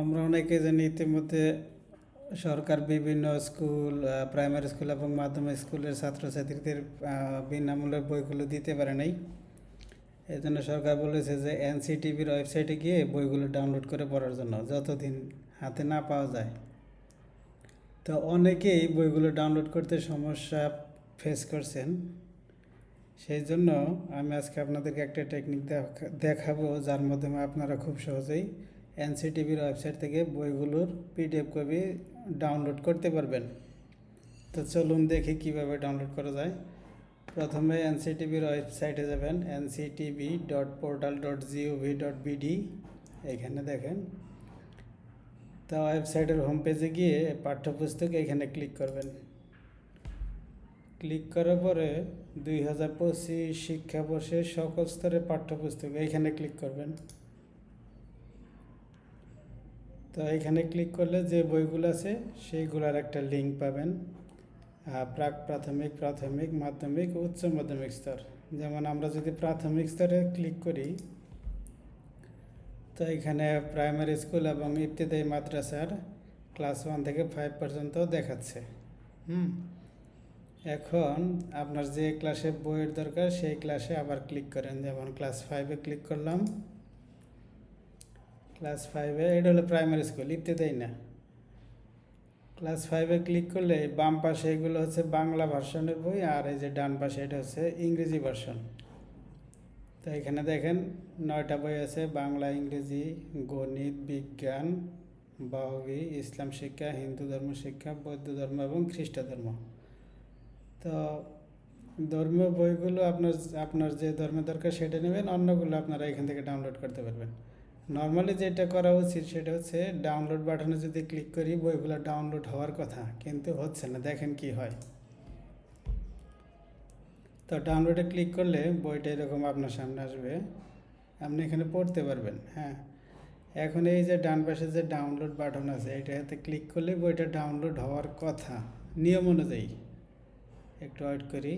আমরা অনেকে জানি ইতিমধ্যে সরকার বিভিন্ন স্কুল প্রাইমারি স্কুল এবং মাধ্যমিক স্কুলের ছাত্রছাত্রীদের বিনামূল্যে বইগুলো দিতে পারে নাই। এই জন্য সরকার বলেছে যে এনসিটিভির ওয়েবসাইটে গিয়ে বইগুলো ডাউনলোড করে পড়ার জন্য, যতদিন হাতে না পাওয়া যায়। তো অনেকেই বইগুলো ডাউনলোড করতে সমস্যা ফেস করছেন। সেই জন্য আমি আজকে আপনাদেরকে একটা টেকনিক দেখাবো, যার মাধ্যমে আপনারা খুব সহজেই এনসিটিভির ওয়েবসাইট থেকে বইগুলোর পিডিএফ কপি ডাউনলোড করতে পারবেন। তো চলুন দেখি কীভাবে ডাউনলোড করা যায়। প্রথমে এনসিটিভির ওয়েবসাইটে যাবেন, NCTV dot portal dot GOV dot BD এখানে দেখেন। তা ওয়েবসাইটের হোম পেজে গিয়ে পাঠ্যপুস্তক এখানে ক্লিক করবেন। ক্লিক করার পরে দুই হাজার পঁচিশ শিক্ষাবর্ষের সকল স্তরের পাঠ্যপুস্তক এইখানে ক্লিক করবেন। তো এখানে ক্লিক করলে যে বইগুলো আছে, সেইগুলোর একটা লিঙ্ক পাবেন। প্রাক, প্রাথমিক প্রাথমিক, মাধ্যমিক, উচ্চ মাধ্যমিক স্তর। যেমন আমরা যদি প্রাথমিক স্তরে ক্লিক করি, তো এখানে প্রাইমারি স্কুল এবং ইবতদায়ী মাদ্রাসার ক্লাস ওয়ান থেকে ফাইভ পর্যন্ত দেখাচ্ছে। হুম? এখন আপনার যে ক্লাসে বইয়ের দরকার, সেই ক্লাসে আবার ক্লিক করেন। যেমন ক্লাস ফাইভে ক্লিক করলাম। ক্লাস ফাইভে এটা হলো প্রাইমারি স্কুল ইবতদায়ী না। ক্লাস ফাইভে ক্লিক করলে বাম পাশে এগুলো হচ্ছে বাংলা ভার্সনের বই, আর এই যে ডান পাশে এটা হচ্ছে ইংরেজি ভার্সন তো এখানে দেখেন, নয়টা বই আছে, বাংলা, ইংরেজি, গণিত, বিজ্ঞান, বাহবি, ইসলাম শিক্ষা, হিন্দু ধর্ম শিক্ষা, বৌদ্ধ ধর্ম এবং খ্রিস্ট ধর্ম। তো ধর্মীয় বইগুলো আপনার আপনার যে ধর্মের দরকার সেটা নেবেন, অন্যগুলো আপনারা এখান থেকে ডাউনলোড করতে পারবেন। নর্মালি যেটা করা উচিত সেটা হচ্ছে ডাউনলোড বাটনে যদি ক্লিক করি, বইগুলো ডাউনলোড হওয়ার কথা, কিন্তু হচ্ছে না, দেখেন কি হয়। তো ডাউনলোডে ক্লিক করলে বইটা এরকম আপনার সামনে আসবে। আপনি এখানে পড়তে পারবেন হ্যাঁ। এখন এই যে ডান পাশে যে ডাউনলোড বাটন আছে, এটাতে ক্লিক করলে বইটা ডাউনলোড হওয়ার কথা, নিয়ম অনুযায়ী। একটু ওয়েট করি।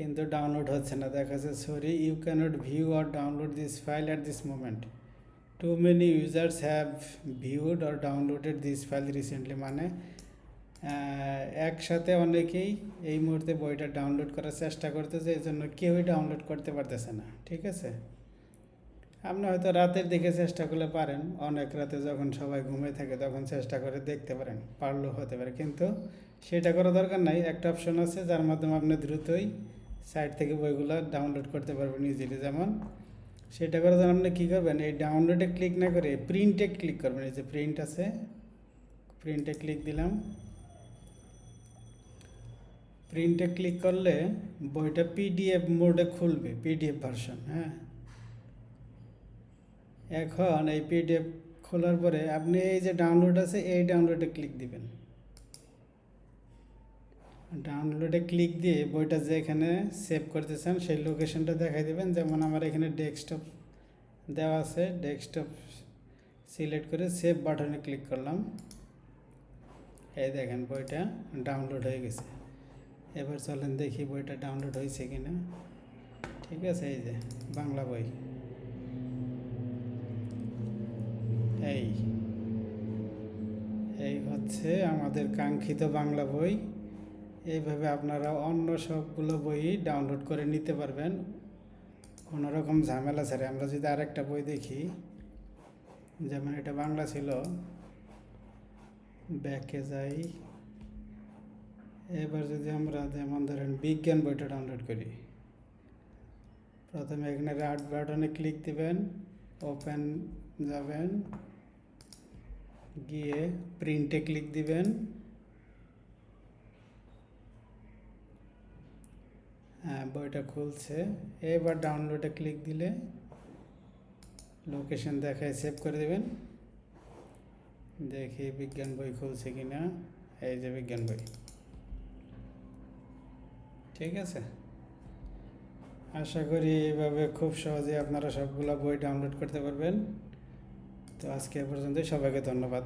কিন্তু ডাউনলোড হচ্ছে না। দেখা যাচ্ছে sorry you cannot view or download this file at this moment too many users have viewed or downloaded this file recently মানে একসাথে অনেকেই এই মুহূর্তে বইটা ডাউনলোড করার চেষ্টা করতেছে, এই জন্য কেউই ডাউনলোড করতে পারতেছে না, ঠিক আছে? আপনি হয়তো রাতের দিকে চেষ্টা করলে পারেন, অনেক রাতে যখন সবাই ঘুমিয়ে থাকে তখন চেষ্টা করে দেখতে পারেন, পারলেও হতে পারে, কিন্তু সেটা করা দরকার নাই। একটা অপশন আছে, যার মাধ্যমে আপনি দ্রুতই সাইট থেকে বইগুলো ডাউনলোড করতে পারবেন ইজিলি যেমন, সেটা করার জন্য আপনি কী করবেন, এই ডাউনলোডে ক্লিক না করে প্রিন্টে ক্লিক করবেন। এই যে প্রিন্ট আছে প্রিন্টে ক্লিক দিলাম। প্রিন্টে ক্লিক করলে বইটা পিডিএফ মোডে খুলবে পিডিএফ ভার্সন হ্যাঁ। এখন এই পিডিএফ খোলার পরে আপনি এই যে ডাউনলোড আছে, এই ডাউনলোডে ক্লিক দিবেন। ডাউনলোডে ক্লিক দিয়ে বইটা যেখানে সেভ করতে চান সেই লোকেশনটা দেখাই দেবেন। যেমন আমার এখানে ডেস্কটপ দেওয়া আছে ডেস্কটপ সিলেক্ট করে সেভ বাটনে ক্লিক করলাম। এই দেখেন বইটা ডাউনলোড হয়ে গেছে। এবার চলেন দেখি বইটা ডাউনলোড হয়েছে কিনা। ঠিক আছে, এই যে বাংলা বই। এই এই হচ্ছে আমাদের কাঙ্ক্ষিত বাংলা বই। এইভাবে আপনারা অন্য সবগুলো বই ডাউনলোড করে নিতে পারবেন। কোনো রকম ঝামেলা ছাড়ে আমরা যদি আরেকটা বই দেখি, যেমন এটা বাংলা ছিল, ব্যাকে যাই। এবার যদি আমরা যেমন ধরেন বিজ্ঞান বইটা ডাউনলোড করি, প্রথমে এখানে রাট বাটনে ক্লিক দিবেন ওপেন যাবেন, গিয়ে প্রিন্টে ক্লিক দিবেন। হ্যাঁ বইটা খুলছে। এবার ডাউনলোডে ক্লিক দিলে লোকেশন দেখায় সেভ করে দেবেন। দেখি বিজ্ঞান বই খুলছে কিনা। এই যে বিজ্ঞান বই। ঠিক আছে? আশা করি এইভাবে খুব সহজে আপনারা সবগুলো বই ডাউনলোড করতে পারবেন। তো আজকে পর্যন্ত সবাইকে ধন্যবাদ।